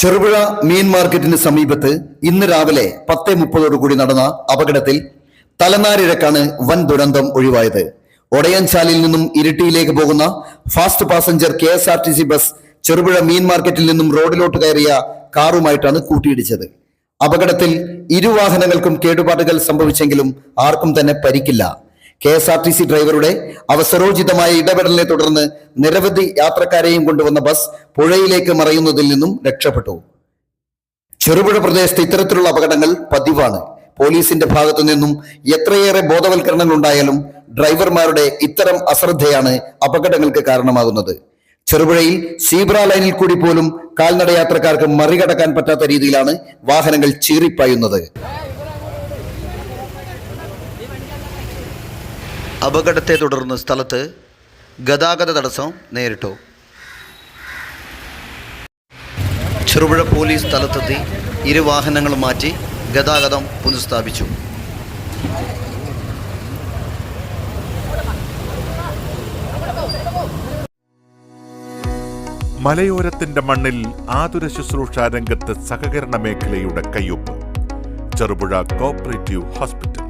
ചെറുപുഴ മീൻ മാർക്കറ്റിന് സമീപത്ത് ഇന്ന് രാവിലെ പത്തേ മുപ്പതോടുകൂടി നടന്ന അപകടത്തിൽ തലനാരിഴക്കാണ് വൻ ദുരന്തം ഒഴിവായത്. ഒടയൻചാലിൽ നിന്നും ഇരിട്ടിയിലേക്ക് പോകുന്ന fast passenger K S R T C bus Cherupuzha മീൻ മാർക്കറ്റിൽ നിന്നും റോഡിലോട്ട് കയറിയ കാറുമായിട്ടാണ് കൂട്ടിയിടിച്ചത്. അപകടത്തിൽ ഇരുവാഹനങ്ങൾക്കും കേടുപാടുകൾ സംഭവിച്ചെങ്കിലും ആർക്കും തന്നെ പരിക്കില്ല. K S R T C ഡ്രൈവറുടെ അവസരോചിതമായ ഇടപെടലിനെ തുടർന്ന് നിരവധി യാത്രക്കാരെയും കൊണ്ടുവന്ന ബസ് പുഴയിലേക്ക് മറയുന്നതിൽ നിന്നും രക്ഷപ്പെട്ടു. ചെറുപുഴ പ്രദേശത്ത് ഇത്തരത്തിലുള്ള അപകടങ്ങൾ പതിവാണ്. പോലീസിന്റെ ഭാഗത്തു നിന്നും എത്രയേറെ ബോധവൽക്കരണങ്ങൾ ഉണ്ടായാലും ഡ്രൈവർമാരുടെ ഇത്തരം അശ്രദ്ധയാണ് അപകടങ്ങൾക്ക് കാരണമാകുന്നത്. ചെറുപുഴയിൽ സീബ്ര ലൈനിൽ കൂടി പോലും കാൽനട യാത്രക്കാർക്ക് മറികടക്കാൻ പറ്റാത്ത രീതിയിലാണ് വാഹനങ്ങൾ ചീറിപ്പായുന്നത്. അപകടത്തെ തുടർന്ന് സ്ഥലത്ത് ഗതാഗത തടസ്സം നേരിട്ടു. ചെറുപുഴ പോലീസ് സ്ഥലത്തെത്തി ഇരു വാഹനങ്ങളും മാറ്റി ഗതാഗതം പുനഃസ്ഥാപിച്ചു. മലയോരത്തിന്റെ മണ്ണിൽ ആതുര ശുശ്രൂഷ രംഗത്ത് സഹകരണ മേഖലയുടെ കയ്യൊപ്പ്. Cherupuzha cooperative hospital.